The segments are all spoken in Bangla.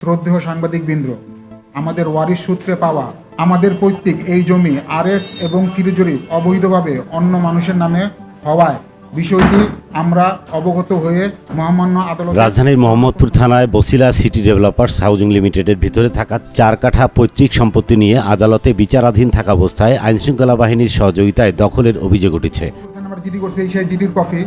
শ্রদ্ধেয় সাংবাদিক বৃন্দ আমাদের ওয়ারিশ সূত্রে পাওয়া আমাদের পৈতৃক এই জমি আরএস এবং সিরিজরিপ অবৈধভাবে অন্য মানুষের নামে হওয়ায় বিষয়টি আমরা অবগত হয়ে মহামান্য আদালত রাজধানীর মোহাম্মদপুর থানায় বসিলা সিটি ডেভেলপার্স হাউজিং লিমিটেডের ভিতরে থাকা চার কাঠা পৈতৃক সম্পত্তি নিয়ে আদালতে বিচারাধীন থাকা অবস্থায় আইনশৃঙ্খলা বাহিনীর সহযোগিতায় দখলের অভিযোগ উঠেছে। আমরা জিডি করছি এই সেই জিডির কপি।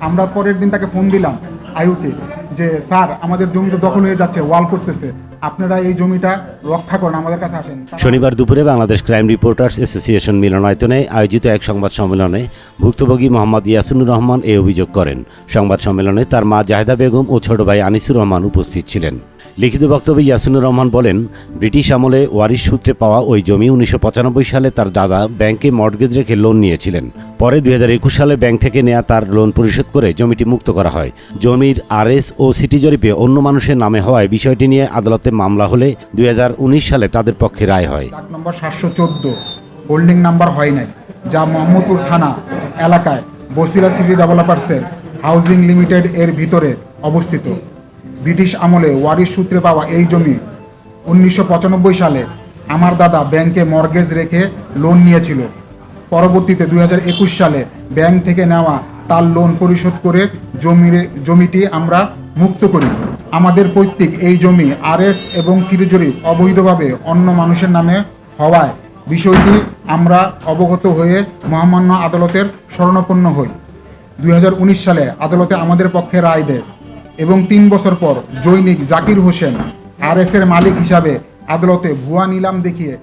আমরা পরের দিন তাকে ফোন দিলাম আয়ুকে যে, স্যার, আমাদের জমিতে দখল হয়ে যাচ্ছে, ওয়াল করতেছে। আপনারা এই জমিটা রক্ষা করেন, আমাদের কাছে আসেন। শনিবার দুপুরে বাংলাদেশ ক্রাইম রিপোর্টার্স অ্যাসোসিয়েশন মিলনায়তনে আয়োজিত এক সংবাদ সম্মেলনে ভুক্তভোগী মোহাম্মদ ইয়াসিনুর রহমান এ অভিযোগ করেন। সংবাদ সম্মেলনে তার মা জাহেদা বেগম ও ছোট ভাই আনিসুর রহমান উপস্থিত ছিলেন। লিখিত বক্তব্যে ইয়াসিনুর রহমান বলেন, ব্রিটিশ আমলে ওয়ারিশ সূত্রে পাওয়া ওই জমি উনিশশো পঁচানব্বই সালে তার দাদা ব্যাংকে মর্টগেজ রেখে লোন নিয়েছিলেন। পরে দুই হাজার একুশ সালে ব্যাংক থেকে নেওয়া তার লোন পরিশোধ করে জমিটি মুক্ত করা হয়। জমির আরএস ও সিটি জরিপে অন্য মানুষের নামে হওয়ায় বিষয়টি নিয়ে আদালতে মামলা হলে দুই হাজার উনিশ সালে তাদের পক্ষে রায় হয়। নম্বর সাতশো চোদ্দ, হোল্ডিং নাম্বার হয় নাই, যা মোহাম্মদপুর থানা এলাকায় বসিলা সিটি ডেভেলপার্সের হাউজিং লিমিটেড এর ভিতরে অবস্থিত। ব্রিটিশ আমলে ওয়ারিশ সূত্রে পাওয়া এই জমি উনিশশো পঁচানব্বই সালে আমার দাদা ব্যাংকে মর্গেজ রেখে লোন নিয়েছিল। পরবর্তীতে দুই হাজার একুশ সালে ব্যাংক থেকে নেওয়া তার লোন পরিশোধ করে জমির জমিটি আমরা মুক্ত করি। আমাদের পৈতৃক এই জমি আরএস এবং সিরিজরিপ অবৈধভাবে অন্য মানুষের নামে হওয়ায় বিষয়টি আমরা অবগত হয়ে মহামান্য আদালতের শরণাপন্ন হই। দুই হাজার উনিশ সালে আদালতে আমাদের পক্ষে রায় দেয়। এবং তিন বছর পর জৈনিক জাকির হোসেন আরএস এর মালিক হিসাবে আদালতে ভুয়া নিলাম দেখিয়ে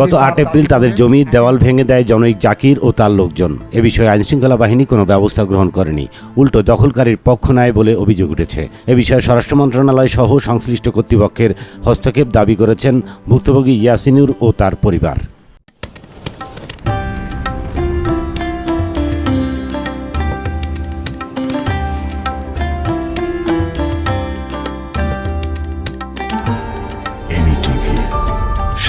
গত আট এপ্রিল তাদের জমির দেওয়াল ভেঙে দেয় জনৈক জাকির ও তার লোকজন। এ বিষয়ে আইনশৃঙ্খলা বাহিনী কোনো ব্যবস্থা গ্রহণ করেনি। উল্টো দখলকারীর পক্ষ নেয় বলে অভিযোগ উঠেছে। এ বিষয়ে স্বরাষ্ট্র মন্ত্রণালয় সহ সংশ্লিষ্ট কর্তৃপক্ষের হস্তক্ষেপ দাবি করেছেন ভুক্তভোগী ইয়াসিনুর ও তার পরিবার।